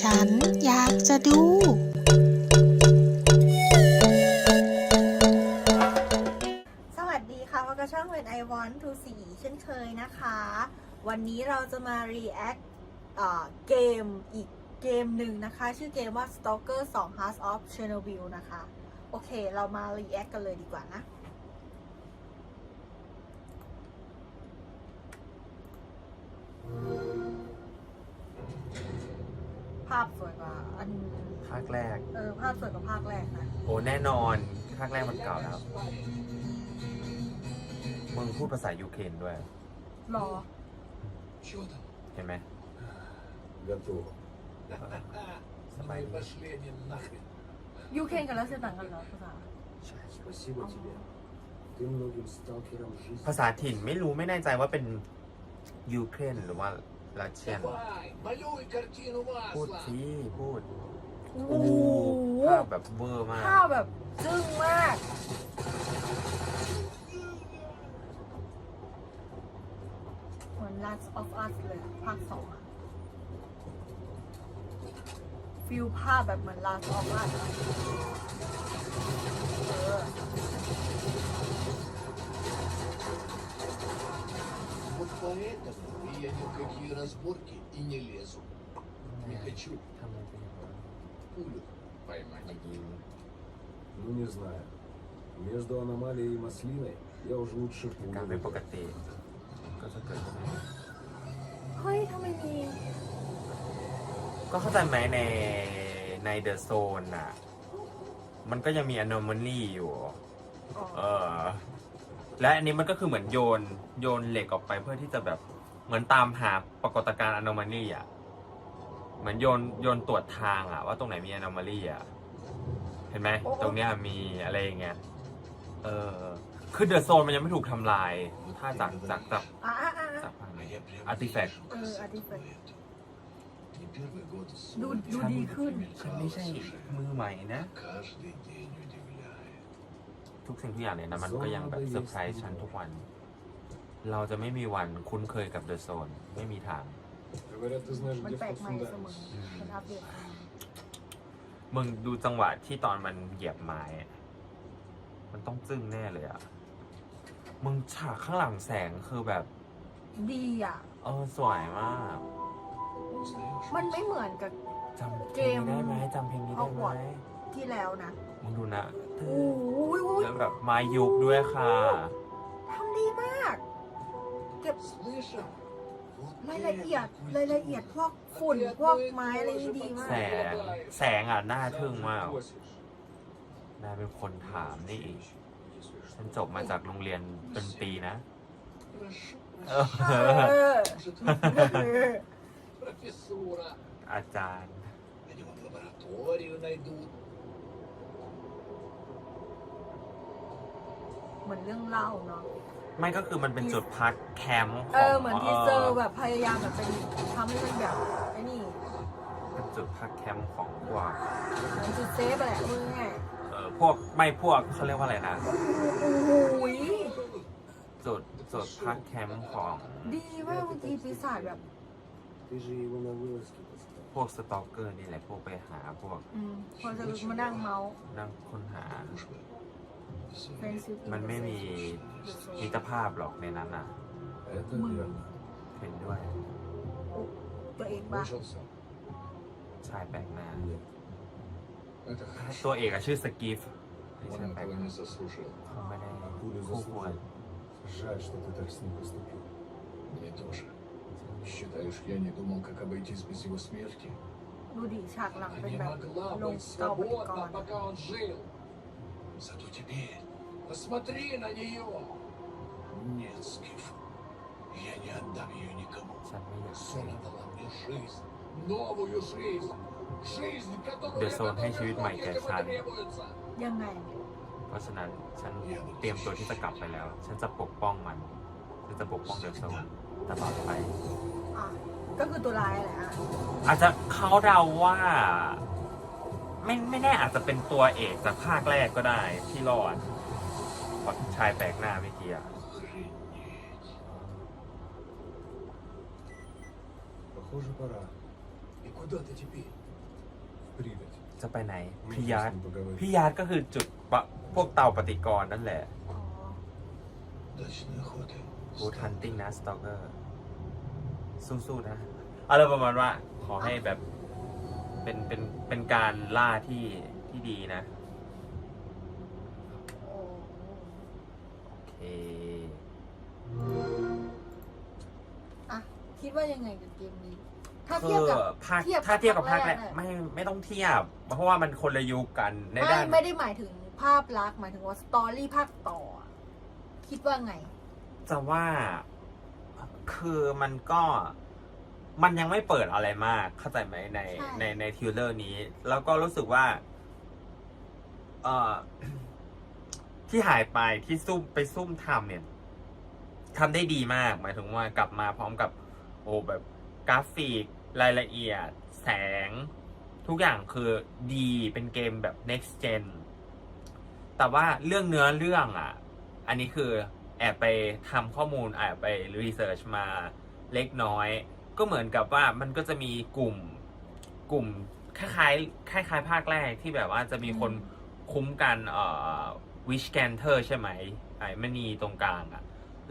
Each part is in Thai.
ฉันอยากจะดู สวัสดีค่ะพบกับช่องเป็น I want to see เช่นเคยนะคะ วันนี้เราจะมา react เอ่อเกมอีกเกมหนึ่งนะคะ ชื่อเกมว่า Stalker 2 Hearts of Chernobyl นะคะ โอเค เรามา react กันเลยดีกว่านะภาพสวยกว่า อัน ภาคแรก เออ ภาพสวยกว่าภาคแรกนะ โอ้แน่นอน ภาคแรกมันเก่าแล้ว มึงพูดภาษายูเครนด้วย รอ Чего там? เห็นไหม Готово. สบาย Ну и ดี пошли они нахрен. ยูเคนกับรัสเซียต่างกันเหรอภาษา ใช่ Спасибо тебе. Ты многим сталкерам жизнь. ภาษาถิ่นไม่รู้ไม่แน่ใจว่าเป็นยูเครนหรือว่า รัสเซียน Давай, малюй картину พูด масла. สิพูด โอ้ โอ้ โห ภาพแบบเวอร์มาก ภาพแบบจึ้งมาก เหมือน Last of Us เลยอะภาคสองอะฟิลภาพแบบเหมือน Last of Us อะเออ Вот поэтому я ни в какие разборки и не лезу. Не хочу ทำไมเป็นอย่างนั้น пулю поймать. มายิง Ну не знаю. Между аномалией и маслиной я уже лучше การ пулю ไม่ปก выбираю. ติ ก็จะเกิดขึ้น เฮ้ยทำไมมี ก็เข้าใจไหมในในเดอะโซนอ่ะ มันก็ยังมีอน o ม a ลี่อยู่ อ๋อ เออ และอันนี้มันก็คือเหมือนโยนโยนเหล็กออกไปเพื่อที่จะแบบ เหมือนตามหาปรากฏการณ์อโนมาลีอะ เหมือนโยนโยนตรวจทางอะ ว่าตรงไหนมีอโนมาลีอะ เห็นไหมตรงเนี้ยมีอะไรอย่างเงี้ย เออ คือเดอะโซนมันยังไม่ถูกทำลาย ถ้าจากจากจากอ่าอ่าอ่จากไหอาร์ติแฟกต์ดดูดูดีขึ้น ฉันไม่ใช่มือใหม่นะ ทุกสิ่งทุกอย่างเนี่ยนะมันก็ยังแบบเซอร์ไพรส์ฉันทุกวัน เราจะไม่มีวันคุ้นเคยกับเดอะโซน ไม่มีทาง Говорят, ты знаешь, มัน где แปลก вход ใหม่เสมอ фундамент. มันอัปเดตเสมอ มึงดูจังหวะที่ตอนมันเหยียบไม้อะมันต้องจึ้งแน่เลยอ่ะ มึงฉากข้างหลังแสงคือแบบ ดีอ่ะ เออสวยมาก Знаешь, มันไม่เหมือนกับ จำเพลงนี้ได้ไหมจำเพลงนี้ได้ไหม Hogwarts ที่แล้วนะ มึงดูนะ โอ้ย แล้วแบบมายุกด้วยค่ะ ทำดีมาก เก็บรยละเอียดเลยละเอียดพวกฝุ่นพวกไม้อะไรนี่ดีมาก แสงแสงอะน่าทึ่งมากนายเป็นคนถามนี่อีกฉันจบมาจากโรงเรียนเป็นปีนะอาจารย์ เหมือนเรื่องเล่าเนาะ ไม่ก็คือมันเป็นจุดพักแคมป์ข เอ อง อ เหมือนทีเซอร์แบบพยายามแบบเป็นทำให้มันแบบไอ้นี่ เป็นจุดพักแคมป์ของพวก เหมือนจุดเซฟอะแหละมึงไง เออพวกไม่พวกเขาเรียกว่าอะไรนะ โอ้ย จุดจุดพักแคมป์ของ ดีมากเมื่อกี้ปีศาจแบบ Ты же его на вылазке поставил. พวกสตอกเกอร์นี่แหละพวกไปหาพวก อืมพอจะมานั่งเมาส์ นั่งค้นหา Дружба. เฟนซิ มันไม่มีมิตรภาพหรอกในนั้นอ่ะ Это верно. เห็นด้วย ตัวเองบ้า Слышался? ชายแปลกหน้า Нет. Это хорошо. ตัวเอกอะชื่อสกิฟไม่ Он ใช่แปลก этого หน้า не заслужил. เขาไม่ได้ Пулю คู่ควร заслужил. Жаль, что ты так с ним поступил. Мне тоже. Считаешь, я не думал, как обойтись без его смерти? ดูดิฉากหลัง Она เป็น не แบบ могла ลง быть เกาปฏิกร свободна, ณ์ пока он жил. Зато теперь посмотри на нее. Нет, Скиф, я не отдам ее никому. ฉันไม่อยาก Сона дала мне жизнь, новую жизнь. Жизнь, которую Да я Сон, готовให้ชีวิตใหม่แก่ если ฉัน потребуется. ยังไง เพราะฉะนั้นฉันเตรียมตัวที่จะกลับไปแล้ว ฉันจะปกป้องมัน ฉันจะปกป้องเดลโซนตลอดไป อ่ะ ก็คือตัวร้ายแหละอ่ะ อาจจะเขาเดาว่า ไม่ไม่แน่อาจจะเป็นตัวเอกจากภาคแรกก็ได้ที่รอดชายแปลกหน้าเมื่อกี้อะจะไปไหนพิยาร์พิยาร์ก็คือจุดพวกเตาปฏิกรณ์นั่นแหละบูทันติ้งนะสตอกเกอร์สู้ๆนะอะไรประมาณว่า ขอให้แบบ เป็นเป็นเป็นการล่าที่ที่ดีนะ โอ้โอเค อะคิดว่ายังไงกับเกมนี้ ถ้าคืเทียบอกับ ภาคเทียบถ้าเทียบกับภาภาคคแรแรกกน่ะไม่ไม่ต้องเทียบ เพราะว่ามันคนละยุคกันในไม่ด้านไม่ได้หมายถึงภาพลักษณ์หมายถึงว่าสตอรี่ภาคต่ออะคิดว่าไง จะว่า คือมันก็ มันยังไม่เปิดอะไรมาก เข้าใจไหมในใช่ ในในทิวเลอร์นี้ แล้วก็รู้สึกว่าเอ่อ ที่หายไปที่ซุ่มไปซุ่มทำเนี่ยทำได้ดีมาก หมายถึงว่ากลับมาพร้อมกับ โอ้แบบกราฟิก รายละเอียด แสง ทุกอย่างคือดีเป็นเกมแบบ next gen แต่ว่าเรื่องเนื้อเรื่องอะ อันนี้คือแอบไปทำข้อมูลแอบไปรีเสิร์ชมาเล็กน้อย ก็เหมือนกับว่ามันก็จะมีกลุ่มกลุ่มคล้ายๆคล้ายๆภาคแรกที่แบบว่าจะมีคนคุ้มกันเอ่อวิชแกนเทอร์ใช่ไหมไอ้มณีตรงกลางอะ่ะ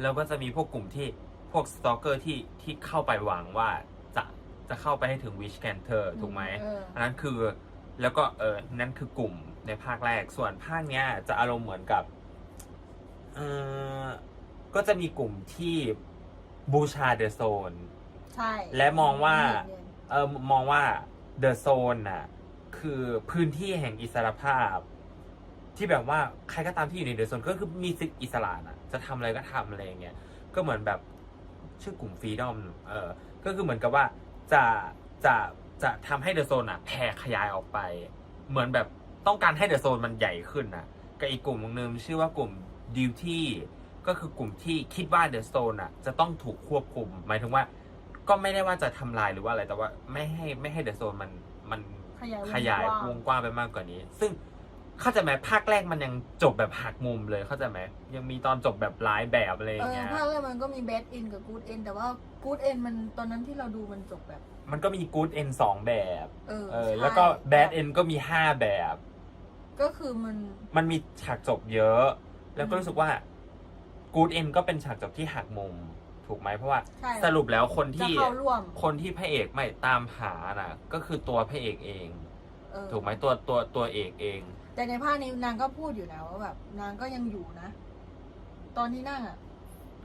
แล้วก็จะมีพวกกลุ่มที่พวกสตอกเกอร์ที่ที่เข้าไปหวังว่าจะจะเข้าไปให้ถึงวิชแกนเทอร์ถูกไหมเอออันนั้นคือแล้วก็เออนั่นคือกลุ่มในภาคแรกส่วนภาคเนี้ยจะอารมณ์เหมือนกับเออก็จะมีกลุ่มที่บูชาเดอะโซน ใช่และมองว่าเนียนเออมองว่าเดอะโซนน่ะ คือพื้นที่แห่งอิสรภาพ ที่แบบว่าใครก็ตามที่อยู่ในเดอะโซนก็คือมีสิทธิอิสระน่ะ จะทำอะไรก็ทำอะไรอย่างเงี้ยก็เหมือนแบบชื่อกลุ่มฟรีดอมเออก็คือเหมือนกับว่าจะจะจะทำให้เดอะโซนอะแผ่ขยายออกไป เหมือนแบบต้องการให้เดอะโซนมันใหญ่ขึ้นนะกับอีกกลุ่มหนึ่งชื่อว่ากลุ่มดิวที่ก็คือกลุ่มที่คิดว่าเดอะโซนอะจะต้องถูกควบคุม หมายถึงว่า ก็ไม่ได้ว่าจะทำลายหรือว่าอะไรแต่ว่าไม่ให้ไม่ให้เดอะโซนมันมันขยายวงขยายวกว้างวงกว้างไปมากกว่านี้ ซึ่งเข้าใจไหมภาคแรกมันยังจบแบบหักมุมเลยเข้าใจไหมยังมีตอนจบแบบร้ายแบบอะไรอเอย่างอเงี้ย ภาคแรกมันก็มี bad end กับ good end แต่ว่า good end มันตอนนั้นที่เราดูมันจบแบบ มันก็มี good end สองแบบเออเออใช่แล้วก็ bad end ก็มีห้าแบบ ก็คือมัน มันมีฉากจบเยอะ แล้วก็อืมรู้สึกว่า good end ก็เป็นฉากจบที่หักมุม ถูกไหมเพราะว่าใช่สรุปแล้วคนจะที่เข้าร่วม คนที่พระเอกไม่ตามหาน่ะ ก็คือตัวพระเอกเอง เออถูกไหมตัวตัวตัวเอกเอง แต่ในภาคนี้นางก็พูดอยู่นะว่าแบบนางก็ยังอยู่นะ ตอนที่นั่งอะ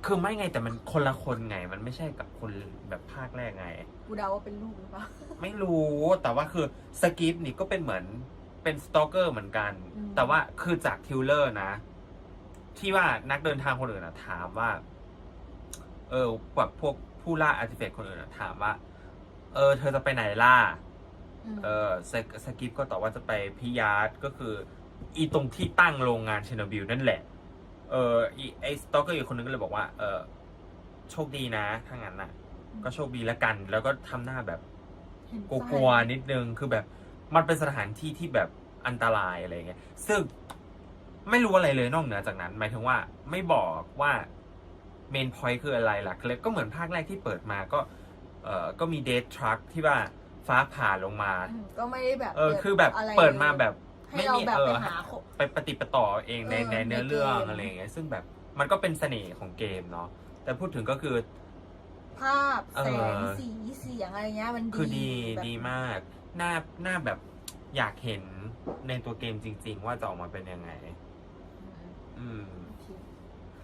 คือไม่ไงแต่มันคนละคนไง มันไม่ใช่กับคนแบบภาคแรกไง กูเดาว่าเป็นลูกหรือเปล่า ไม่รู้แต่ว่าคือสกิปนี่ก็เป็นเหมือนเป็นสตอกเกอร์เหมือนกัน อืม แต่ว่าคือจากทิวเลอร์นะ ที่ว่านักเดินทางคนอื่นอะถามว่า เออแบบพวกผู้ล่าอาร์ติเฟกต์คนอื่นอะถามว่า เออ เธอจะไปไหนล่ะมเออสกสกิปก็ตอบว่าจะไปพิยาร์ดก็คือ อีตรงที่ตั้งโรงงานเชนบิลนั่นแหละ เอออีไอสตอกเกอร์อีกคนนึงก็เลยบอกว่า เออโชคดีนะถ้างั้นน่ะ ก็โชคดีแล้วกัน แล้วก็ทำหน้าแบบเห็นกไฟลัวๆนิดนึงคือแบบ มันเป็นสถานที่ที่แบบอันตรายอะไรเงี้ยซึ่งไม่รู้อะไรเลยนอกเหนือจากนั้น หมายถึงว่าไม่บอกว่า เมนพอยต์คืออะไรหลักเลยก็เหมือนภาคแรกที่เปิดมาก็เออก็มีเดททรัคที่ว่าฟ้าผ่าลงมาอืมก็ไม่ได้แบบเออคือแบบะไรเปิดมาแบบให้เราแบบเอไปอหาโคไปปฏิดปะต่อเองในเออในเนื้อในเกมเรื่องอะไรอย่างเงี้ยซึ่งแบบมันก็เป็นเสน่ห์ของเกมเนาะแต่พูดถึงก็คือ ภาพเอแสองสีเสียงอะไรเงี้ยมันดีคือดีแบบดีมากหน้าหน้าแบบอยากเห็นในตัวเกมจริง ๆ ว่าจะออกมาเป็นยังไง อืมโอเค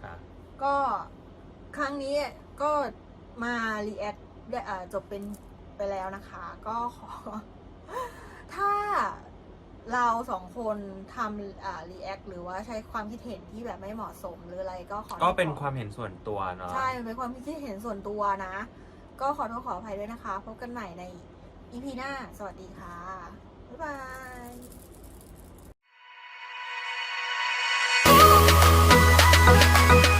ค่ะก็ ครั้งนี้ก็มารีแอคได้อ่าจบเป็นไปแล้วนะคะ ก็ขอ ถ้าเราสองคนทำอ่ารีแอคหรือว่าใช้ความคิดเห็นที่แบบไม่เหมาะสมหรืออะไรก็ขอโทษก็เป็นขอความเห็นส่วนตัวเนาะใช่มันเป็นความคิดเห็นส่วนตัวนะ ก็ขอโทษขออภัยด้วยนะคะ พบกันใหม่ในอีพีหน้า สวัสดีค่ะ บ๊ายบาย